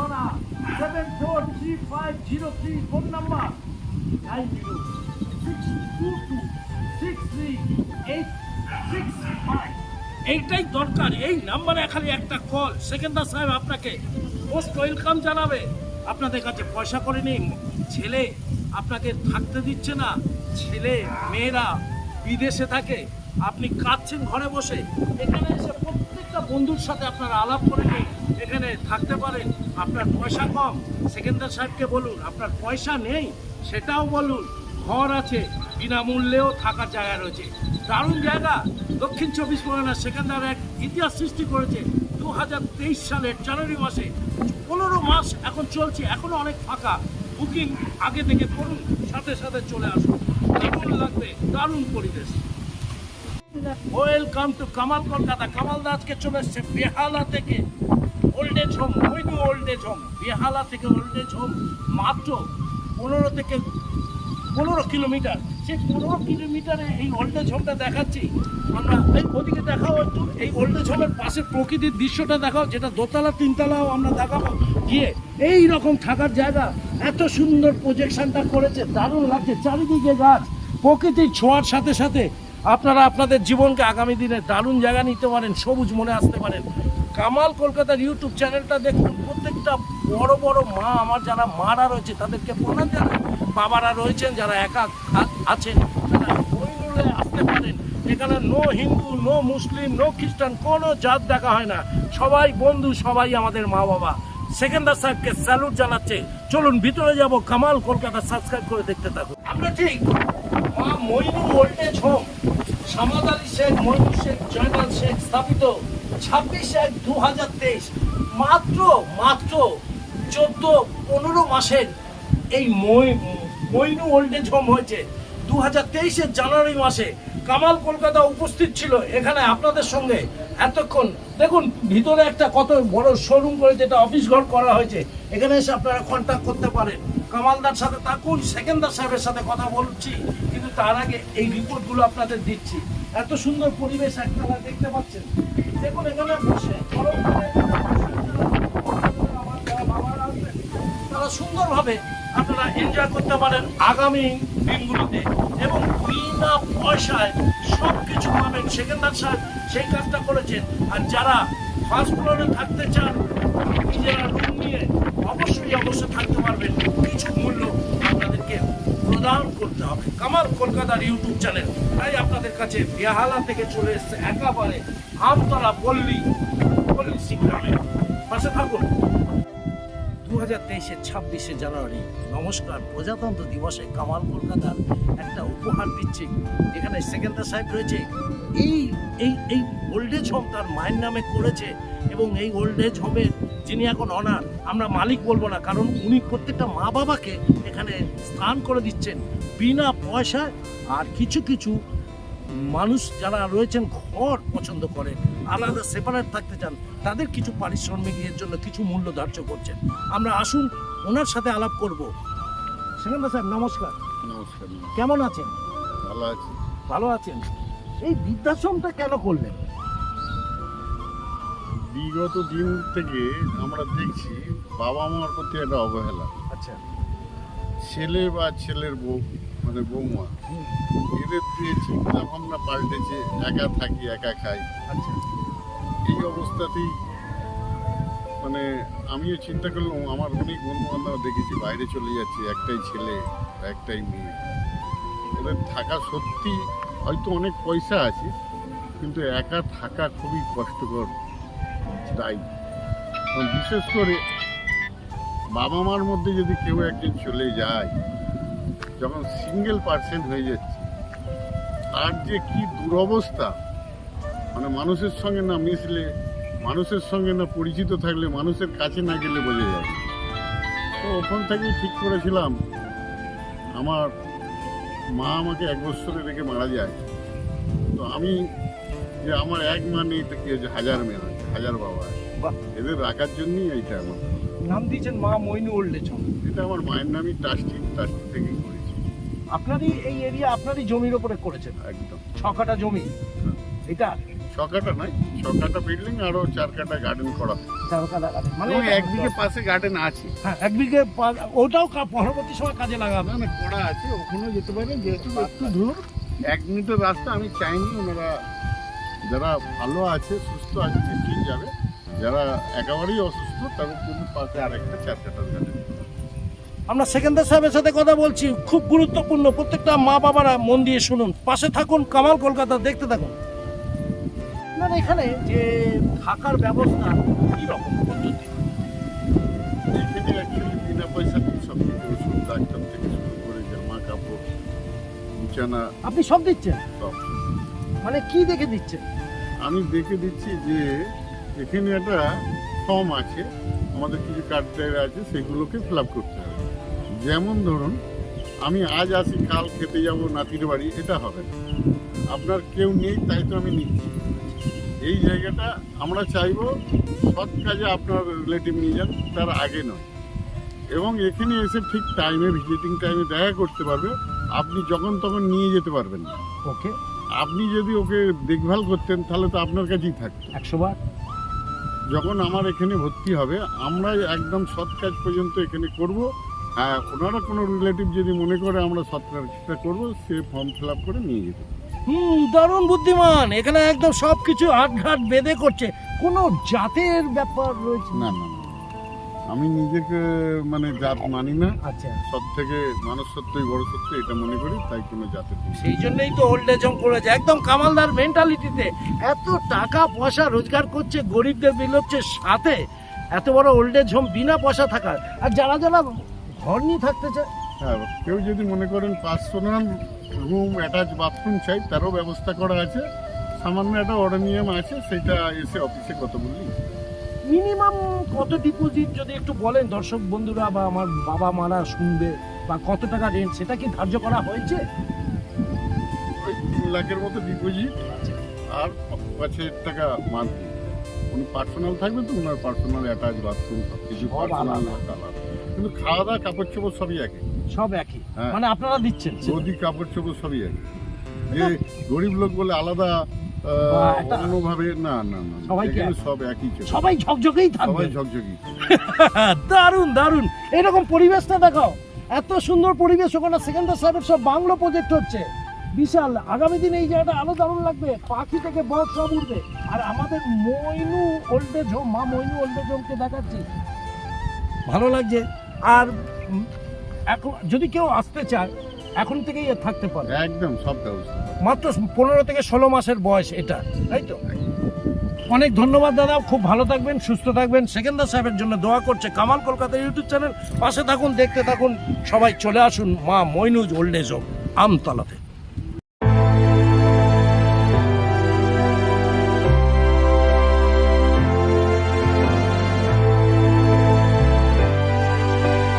Pargana seven four three five zero three phone number nine zero two two six three eight six five এইটাই দরকার, এই নাম্বারে খালি একটা কল সেকেন্দার সাহেব আপনাকে মোস্ট ওয়েলকাম জানাবে। আপনাদের কাছে পয়সা করে নেই, ছেলে আপনাকে থাকতে দিচ্ছে না। ছেলে, মেয়েরা বিদেশে থাকে, আপনি কাঁদছেন ঘরে বসে। এখানে এসে প্রত্যেকটা বন্ধুর সাথে আপনারা আলাপ করে নিন। এখানে থাকতে পারেন। আপনার পয়সা কম। সেকেন্দার সাহেবকে বলুন, আপনার পয়সা নেই, সেটাও বলুন। ঘর আছে, বিনামূল্যেও থাকার জায়গা রয়েছে। দারুণ জায়গা। দক্ষিণ চব্বিশ পরগনা সেকেন্দার এক ইতিহাস সৃষ্টি করেছে দু হাজার তেইশ সালের জানুয়ারি মাসে। পনেরো মাস এখন চলছে এখনও অনেক ফাঁকা। বুকিং আগে থেকে করুন, সাথে সাথে চলে আসুন। দারুণ লাগবে, দারুণ পরিবেশ। Welcome to Kamal Kolkata. Kamal দাসকে চলে এসছে বেহালা থেকে। Old age home Mainu old home Behala থেকে ওল্ড এজ হোম মাত্র পনেরো থেকে পনেরো কিলোমিটার। সেই পনেরো কিলোমিটারে এই ওল্ড এজ হোমটা দেখাচ্ছি। আমরা এই ওদিকে দেখাও একটু, এই ওল্ড এজ হোমের পাশে প্রকৃতির দৃশ্যটা দেখাও, যেটা দোতলা, তিনতলাও আমরা দেখাবো। গিয়ে এই রকম থাকার জায়গা, এত সুন্দর প্রজেকশনটা করেছে, দারুণ লাগছে। চারিদিকে গাছ, প্রকৃতির ছোঁয়ার সাথে সাথে আপনারা আপনাদের জীবনকে আগামী দিনে দারুণ জায়গা নিতে পারেন, সবুজ মনে আসতে পারেন। কামাল কলকাতার ইউটিউব চ্যানেলটা দেখুন, প্রত্যেকটা বড় বড় মা আমার যারা মারা রয়েছে, তাদেরকে প্রণাম জানাই। বাবারা রয়েছেন, যারা একা আছেন আসতে পারেন। এখানে no Hindu, no Muslim, no খ্রিস্টান, কোনো জাত দেখা হয় না। সবাই বন্ধু, সবাই আমাদের মা বাবা। সেকেন্দার সাহেবকে স্যালুট জানাচ্ছে। চলুন, ভিতরে যাব। কামাল কলকাতা সাবস্ক্রাইব করে দেখতে থাকুন। আমরা ঠিক মা Mainu old age home Samad Ali Sheikh Mainu Sheikh, Joynal Sheikh স্থাপিত। ছাব্বিশ এক দু হাজার তেইশ। মাত্র মাত্র চোদ্দ, পনেরো মাসের এই মই- মইনু ওল্টেজ হোম হয়েছে। দু হাজার তেইশের জানুয়ারি মাসে কামাল কলকাতা উপস্থিত ছিল এখানে আপনাদের সঙ্গে। এতক্ষণ দেখুন, ভিতরে একটা কত বড় শোরুম করে যেটা অফিস ঘর করা হয়েছে, এখানে এসে আপনারা কন্ট্যাক্ট করতে পারেন। কামালদার সাথে থাকুন, সেকেন্দার সাহেবের সাথে কথা বলছি, কিন্তু তার আগে এই রিপোর্টগুলো আপনাদের দিচ্ছি। এত সুন্দর পরিবেশ আপনারা দেখতে পাচ্ছেন। দেখুন, এখানে বসে তারা সুন্দরভাবে আপনারা এনজয় করতে পারেন আগামী দিনগুলোতে। এবং বিনা পয়সায় সব কিছু পাবেন। সেকেন্দার সাহেব সেই কাজটা করেছেন। আর যারা ফার্স্ট ফ্লোরে থাকতে চান, নিজেরা রুম নিয়ে অবশ্যই অবশ্যই থাকতে পারবেন। কিছু মূল্য আপনাদেরকে প্রদান করতে হবে। কামাল কলকাতার ইউটিউব চ্যানেল। তাই আপনাদের কাছে বেহালা থেকে চলে এসছে একেবারে আমতলা পল্লী পল্লী সিংগ্রামে। পাশে থাকুন। দু হাজার তেইশের ছাব্বিশে জানুয়ারি, নমস্কার। প্রজাতন্ত্র দিবসে কামাল কলকাতার একটা উপহার দিচ্ছে। এখানে সেকেন্দার সাহেব রয়েছে। এই এই এই ওল্ড এজ হোম তার মায়ের নামে করেছে এবং এই ওল্ড এজ হোমের যিনি এখন অনার আমরা মালিক বলব না কারণ উনি প্রত্যেকটা মা বাবাকে এখানে স্থান করে দিচ্ছেন বিনা পয়সায়। আর কিছু কিছু মানুষ যারা রয়েছেন ঘর পছন্দ করে আলাদা সেপারেট থাকতে চান তাদের কিছু পারিশ্রমিকের জন্য কিছু মূল্য ধার্য করছেন। আমরা আসুন ওনার সাথে আলাপ করব। সেখানে স্যার নমস্কার। নমস্কার। কেমন আছেন? ভালো আছি। ভালো আছেন? এই বৃদ্ধাশ্রমটা কেন করলেন? বিগত দিন থেকে আমরা দেখছি বাবা মার প্রতি একটা অবহেলা। আচ্ছা। ছেলে বা ছেলের বউ মানে বৌমা এদের দিয়ে চিন্তা ভাবনা পাল্টেছে একা থাকি একা খাই। আচ্ছা। এই অবস্থাতেই মানে আমিও চিন্তা করলাম আমার অনেক বন্ধু বান্ধব দেখেছি বাইরে চলে যাচ্ছে একটাই ছেলে একটাই মেয়ে। এদের থাকা সত্যি হয়তো অনেক পয়সা আছে কিন্তু একা থাকা খুবই কষ্টকর। তাই বিশেষ করে বাবা মার মধ্যে যদি কেউ একজন চলে যায়, যখন সিঙ্গেল পার্সেন্ট হয়ে যাচ্ছে, তার যে কি দুরবস্থা মানে মানুষের সঙ্গে না মিশলে, মানুষের সঙ্গে না পরিচিত থাকলে, মানুষের কাছে না গেলে বোঝা যাবে তো ওখান থেকেই ঠিক করেছিলাম, আমার মা আমাকে এক বছরে রেখে মারা যায়। তো আমি যে আমার এক মা নেই, তো কি হাজার মেয়ে হাজার বাবা। এদের রাখার জন্যই এইটা আমার। নাম দিয়েছেন মা মইনু ওল্ড এজ এটা আমার মায়ের নামই ট্রাস্টি ট্রাস্টি থেকেই করেছি। আপনারই এই এরিয়া আপনারই জমির ওপরে করেছেন? একদম। ছকাটা জমি। এটা? ছকাটা নয় ছ কাটা বিল্ডিং আরও চার কাটা গার্ডেন করা চার কাটা গাছে। মানে এক বিঘে পাশে গার্ডেন আছে। হ্যাঁ এক বিঘে ওটাও পরবর্তী সময় কাজে লাগাবে। না না করা আছে ওখানেও যেতে পারে যেহেতু একটু দূর। এক মিনিটের রাস্তা আমি চাইনি ওনারা যারা ভালো আছে সুস্থ আছে যাবে। যারা একেবারেই অসুস্থ তাদের জন্য পাশে আরেকটা চার কাটার গার্ডেন আমরা সেকেন্দার সাহেবের সাথে কথা বলছি খুব গুরুত্বপূর্ণ। প্রত্যেকটা মা বাবারা মন দিয়ে শুনুন। পাশে থাকুন কামাল কলকাতা দেখতে থাকুন। না না, এখানে যে থাকার ব্যবস্থা কি রকম পদ্ধতি? এখানে অ্যাকচুয়ালি বিনা পয়সাতে সব কিছু ওষুধ ডাক্তার থেকে শুরু করে জামা কাপড় বিছানা আপনি সব দিচ্ছেন? সব। মানে কি দেখে দিচ্ছেন? আমি দেখে দিচ্ছি যে এখানে একটা ফর্ম আছে আমাদের কিছু কার্ড আছে সেগুলোকে ফিল আপ করতে হবে। যেমন ধরুন আমি আজ আসি কাল খেতে যাব নাতির বাড়ি এটা হবে না। আপনার কেউ নেই তাই তো আমি নিচ্ছি। এই জায়গাটা আমরা চাইব সৎ কাজে আপনার রিলেটিভ নিয়ে যান তার আগে নয়। এবং এখানে এসে ঠিক টাইমে ভিজিটিং টাইমে দেখা করতে পারবে আপনি যখন তখন নিয়ে যেতে পারবেন ওকে আপনি যদি ওকে দেখভাল করতেন তাহলে তো আপনার কাছেই থাকতো। একশো বার। যখন আমার এখানে ভর্তি হবে আমরা একদম সৎ কাজ পর্যন্ত এখানে করব। হ্যাঁ ওনারা কোনো রিলেটিভ যদি মনে করে আমরা সৎ কাজটা করব সে ফর্ম ফিল করে নিয়ে যেতে হুম দারুণ বুদ্ধিমান। এখানে একদম সব কিছু আটঘাট বেঁধে করছে। কোনো জাতের ব্যাপার রয়েছে? না না না আমি নিজেকে মানে জাত মানি না। আচ্ছা। সব থেকে মানুষ সত্যই বড় সত্য এটা মনে করি তাই কোনো জাতের সেই জন্যই তো ওল্ড এজ হোম করেছে। একদম কামালদার মেন্টালিটিতে এত টাকা পয়সা রোজগার করছে গরিবদের বিলোচ্ছে সাথে। এত বড় ওল্ড এজ হোম বিনা পয়সা থাকার। আর যারা যারা ঘর নিয়ে থাকতে চায় হ্যাঁ কেউ যদি মনে করেন পার্সোনাল রুম অ্যাটাচ বাথরুম চাই তারও ব্যবস্থা করা আছে। সামান্য একটা অর্ডানিয়াম আছে সেটা এসে অফিসে কত বললি মিনিমাম কত ডিপোজিট যদি একটু বলেন দর্শক বন্ধুরা বা আমার বাবা মারা শুনবে বা কত টাকা রেন্ট সেটা কি ধার্য করা হয়েছে? ওই তিন লাখের মতো ডিপোজিট আর পাঁচ হাজার টাকা মান্থলি উনি পার্সোনাল থাকবে তো ওনার পার্সোনাল অ্যাটাচ বাথরুম সব কিছু পার্সোনাল। কিন্তু খাওয়া দাওয়া কাপড় চোপড় সবই একই। সব একই। হ্যাঁ। মানে আপনারা দিচ্ছেন গদি কাপড় চোপড় সবই একই। যে গরিব লোক বলে আলাদা অন্যভাবে না না না না। সবাইকে সব একই সবাই ঝকঝকেই থাকবে। সবাই ঝকঝকি দারুণ দারুণ। এরকম পরিবেশটা দেখাও। এত সুন্দর পরিবেশ ওখানে সেকেন্দার সাহেবের সব বাংলো প্রজেক্ট হচ্ছে। বিশাল। আগামী দিনে এই জায়গাটা আরও দারুণ লাগবে। পাখি থেকে বক সব উঠবে। আর আমাদের মইনু ওল্ডেজ হোম মা মইনু ওল্ডেজ হোমকে দেখাচ্ছি। ভালো লাগছে। আর এখন যদি কেউ আসতে চায় এখন থেকেই থাকতে পারে। একদম সব ব্যবস্থা। মাত্র পনেরো থেকে ষোলো মাসের বয়স এটা তাই তো? অনেক ধন্যবাদ দাদা খুব ভালো থাকবেন সুস্থ থাকবেন। সেকেন্দার সাহেবের জন্য দোয়া করছে কামাল কলকাতা ইউটিউব চ্যানেল। পাশে থাকুন দেখতে থাকুন। সবাই চলে আসুন মা মইনুজ ওল্ড এজ হোম আমতলাতে।